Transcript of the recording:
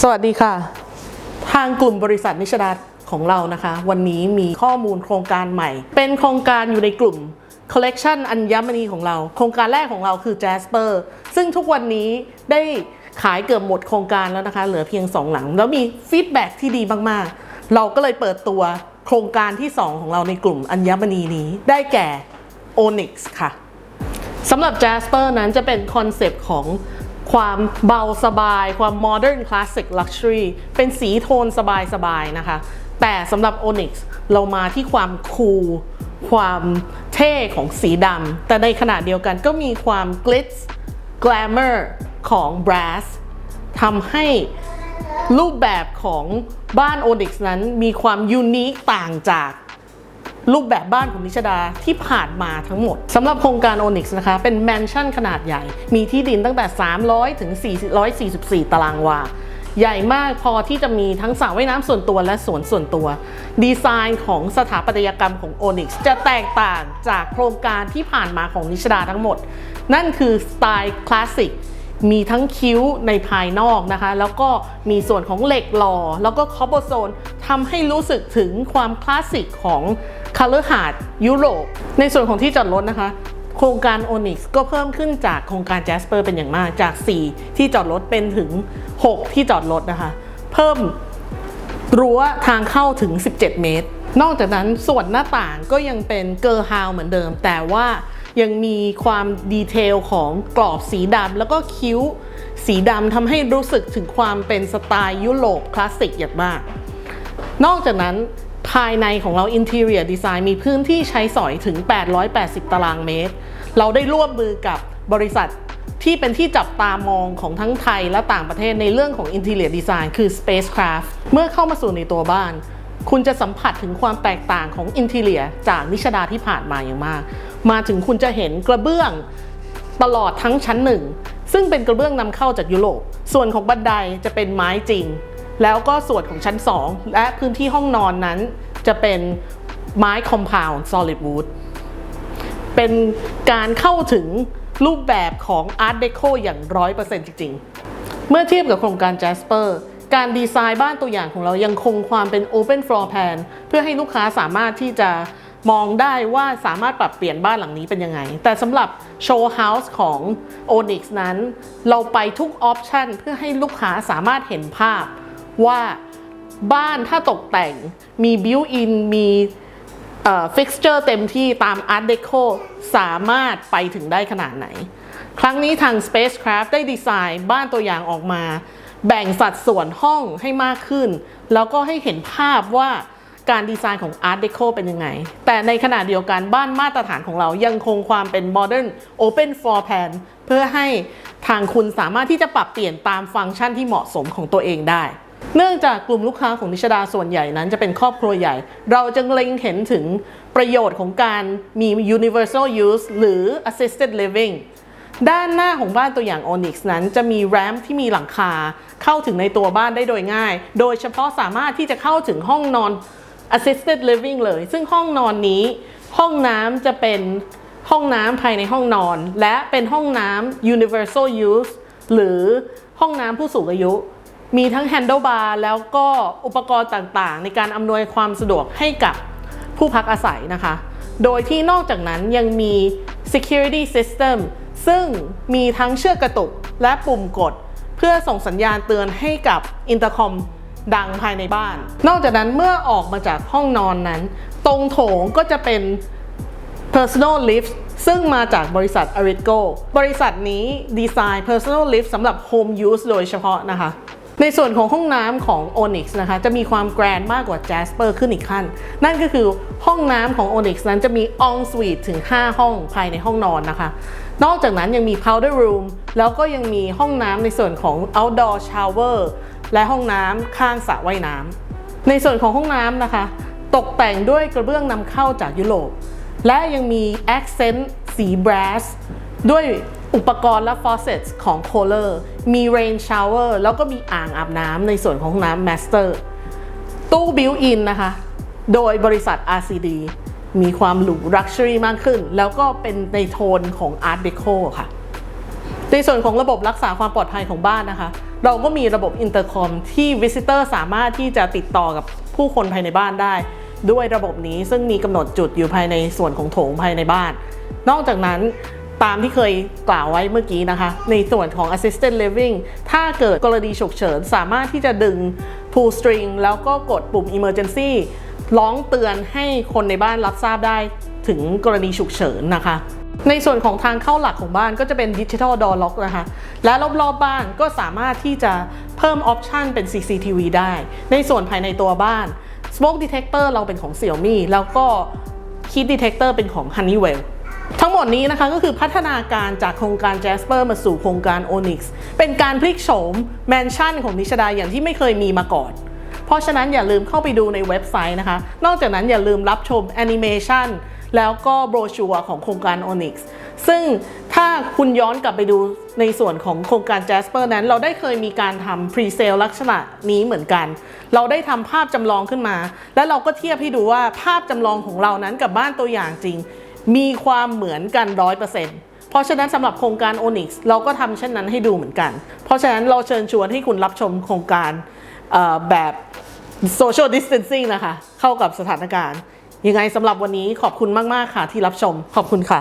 สวัสดีค่ะ ทางกลุ่มบริษัทนิชดาของเรานะคะ วันนี้มีข้อมูลโครงการใหม่ เป็นโครงการอยู่ในกลุ่ม Collection อัญมณีของเรา โครงการแรกของเราคือ Jasper ซึ่งทุกวันนี้ได้ขายเกือบหมดโครงการแล้วนะคะ เหลือเพียง 2 หลัง แล้วมีฟีดแบ็ที่ดีมากๆ เราก็เลยเปิดตัวโครงการที่ 2 ของเราในกลุ่มอัญมณีนี้ ได้แก่ Onyx ค่ะสำหรับ Jasper นั้นจะเป็นคอนเซปต์ของ ความเบาสบาย ความ modern classic luxury เป็นสีโทนสบายๆนะคะ แต่สำหรับ Onyx เรามาที่ความคูลความเท่ของสีดำแต่ในขณะเดียวกันก็มีความ glitz glamour ของ brass ทำให้รูปแบบของบ้าน Onyx นั้นมีความยูนิคต่างจาก รูปแบบบ้านของนิชดาที่ผ่านมาทั้งหมดสำหรับโครงการ Onyx นะคะ เป็นแมนชั่นขนาดใหญ่ มีที่ดินตั้งแต่ 300 ถึง 444 ตารางวา ใหญ่มากพอที่จะมีทั้งสระว่ายน้ำส่วนตัวและสวนส่วนตัว ดีไซน์ของสถาปัตยกรรมของ Onyx จะแตกต่างจากโครงการที่ผ่านมาของนิชดาทั้งหมด นั่นคือสไตล์คลาสสิกมีทั้งคิ้วในภายนอกนะคะ แล้วก็มีส่วนของเหล็กหล่อ แล้วก็คอ b โบโซนทำให้รู้สึกถึงความคลาสสิกของ คาร์ฮาร์ดยุโรป ในส่วนของที่จอดรถนะคะ โครงการ Onyx ก็เพิ่มขึ้นจากโครงการ Jasper เป็นอย่างมากจาก 4 ที่จอดรถเป็นถึง 6 ที่จอดรถนะคะ เพิ่มรั้วทางเข้าถึง 17 เมตร นอกจากนั้นส่วนหน้าต่างก็ยังเป็นเกอร์ฮาวเหมือนเดิม แต่ว่ายังมีความดีเทลของกรอบสีดำแล้วก็คิ้วสีดำทำให้รู้สึกถึงความเป็นสไตล์ยุโรปคลาสสิกอย่างมาก นอกจากนั้น ภายในของเรา Interior Design มีพื้นที่ใช้สอยถึง 880 ตารางเมตร เราได้ร่วมมือกับบริษัทที่เป็นที่จับตามองของทั้งไทยและต่างประเทศในเรื่องของ Interior Design คือ Spacecraft เมื่อเข้ามาสู่ในตัวบ้าน คุณจะสัมผัสถึงความแตกต่างของ Interior จากนิชดาที่ผ่านมาอย่างมาก มาถึงคุณจะเห็นกระเบื้องตลอดทั้งชั้นหนึ่งซึ่งเป็นกระเบื้องนำเข้าจากยุโรป ส่วนของบันไดจะเป็นไม้จริง แล้วก็ส่วนของชั้น 2 และพื้นที่ห้องนอนนั้นจะเป็นไม้คอมเพล solid wood เป็นการเข้าถึงรูปแบบของ Art Deco อย่าง 100%จริง ๆ เมื่อเทียบกับโครงการ Jasper การดีไซน์บ้านตัวอย่างของเรายังคงความเป็น Open Floor Plan เพื่อให้ลูกค้าสามารถที่จะมองได้ว่าสามารถปรับเปลี่ยนบ้านหลังนี้เป็นยังไง แต่สำหรับ Show House ของ Onyx นั้น เราไปทุกออปชันเพื่อให้ลูกค้าสามารถเห็นภาพ ว่าบ้านถ้าตกแต่งมี built-in มีฟิกเจอร์เต็มที่ตาม Art Deco สามารถไปถึงได้ขนาดไหน ครั้งนี้ทาง Spacecraft ได้ดีไซน์บ้านตัวอย่างออกมา แบ่งสัดส่วนห้องให้มากขึ้น แล้วก็ให้เห็นภาพว่าการดีไซน์ของ Art Deco เป็นยังไง แต่ในขณะเดียวกันบ้านมาตรฐานของเรายังคงความเป็น Modern Open Floor Plan เพื่อให้ทางคุณสามารถที่จะปรับเปลี่ยนตามฟังก์ชันที่เหมาะสมของตัวเองได้ เนื่องจากกลุ่มลูกค้าของนิชดาส่วนใหญ่นั้นจะเป็นครอบครัวใหญ่ เราจึงเล็งเห็นถึงประโยชน์ของการมี universal use หรือ assisted living ด้านหน้าของบ้านตัวอย่าง Onyx นั้นจะมีแรมที่มีหลังคาเข้าถึงในตัวบ้านได้โดยง่าย โดยเฉพาะสามารถที่จะเข้าถึงห้องนอน assisted living เลย ซึ่งห้องนอนนี้ ห้องน้ำจะเป็นห้องน้ำภายในห้องนอน และเป็นห้องน้ำ universal use หรือห้องน้ำผู้สูงอายุ มีทั้ง handlebar แล้วก็อุปกรณ์ต่างๆ ในการอำนวยความสะดวกให้กับผู้พักอาศัยนะคะ โดยที่นอกจากนั้นยังมี security system ซึ่งมีทั้งเชือกกระตุกและปุ่มกด เพื่อส่งสัญญาณเตือนให้กับอินเตอร์คอมดังภายในบ้าน นอกจากนั้นเมื่อออกมาจากห้องนอนนั้น ตรงโถงก็จะเป็น Personal Lift ซึ่งมาจากบริษัท Arigo บริษัทนี้ดีไซน์ Personal Lift สำหรับ Home Use โดยเฉพาะนะคะ ในส่วนของห้องน้ำของ Onyx นะคะจะมีความแกรนมากกว่า Jasper ขึ้นอีกขั้น นั่นก็คือห้องน้ำของ Onyx นั้นจะมี en suite ถึง 5 ห้องภายในห้องนอนนะคะ นอกจากนั้นยังมี powder room แล้วก็ยังมีห้องน้ำในส่วนของ outdoor shower และห้องน้ำข้างสระว่ายน้ำในส่วนของห้องน้ำนะคะ ตกแต่งด้วยกระเบื้องนำเข้าจากยุโรปและยังมี accent สี brass ด้วย อุปกรณ์และ faucets ของ Kohler มี rain shower แล้วก็มีอ่างอาบน้ำในส่วนของห้องน้ำ master ตู้ built-in นะคะ โดยบริษัท RCD มีความหรู luxury มากขึ้น แล้วก็เป็นในโทนของ Art Deco ค่ะ ในส่วนของระบบรักษาความปลอดภัยของบ้านนะคะ เราก็มีระบบอินเตอร์คอมที่ Visitor สามารถที่จะติดต่อกับผู้คนภายในบ้านได้ ด้วยระบบนี้ซึ่งมีกำหนดจุดอยู่ภายในส่วนของโถงภายในบ้าน นอกจากนั้น ตามที่เคยกล่าวไว้เมื่อกี้นะคะ ในส่วนของ assistant living ถ้าเกิดกรณีฉุกเฉินสามารถที่จะดึง pull string แล้วก็กดปุ่ม emergency ร้องเตือนให้คนในบ้านรับทราบได้ถึงกรณีฉุกเฉินนะคะ ในส่วนของทางเข้าหลักของบ้านก็จะเป็น Digital Door Lock นะคะ และรอบๆบบ้านก็สามารถที่จะเพิ่มออปชันเป็น CCTV ได้ ในส่วนภายในตัวบ้าน Smoke Detector เราเป็นของ Xiaomi แล้วก็ Heat Detector เป็นของ Honeywell ทั้งหมดนี้นะคะก็คือพัฒนาการจากโครงการ Jasper มาสู่โครงการ Onyx เป็นการพลิกโฉมแมนชั่นของนิชดาอย่างที่ไม่เคยมีมาก่อน เพราะฉะนั้นอย่าลืมเข้าไปดูในเว็บไซต์นะคะ นอกจากนั้นอย่าลืมรับชมแอนิเมชันแล้วก็โบรชัวร์ของโครงการ Onyx ซึ่งถ้าคุณย้อนกลับไปดูในส่วนของโครงการ Jasper นั้น เราได้เคยมีการทำ Pre-sale ลักษณะนี้เหมือนกัน เราได้ทำภาพจำลองขึ้นมา และเราก็เทียบให้ดูว่าภาพจำลองของเรานั้นกับบ้านตัวอย่างจริง มีความเหมือนกันร้อยเปอร์เซ็นต์เพราะฉะนั้นสำหรับโครงการ Onyx เราก็ทำเช่นนั้นให้ดูเหมือนกัน เพราะฉะนั้นเราเชิญชวนให้คุณรับชมโครงการแบบ social distancing นะคะ เข้ากับสถานการณ์ ยังไงสำหรับวันนี้ขอบคุณมาก ๆ ค่ะที่รับชมขอบคุณค่ะ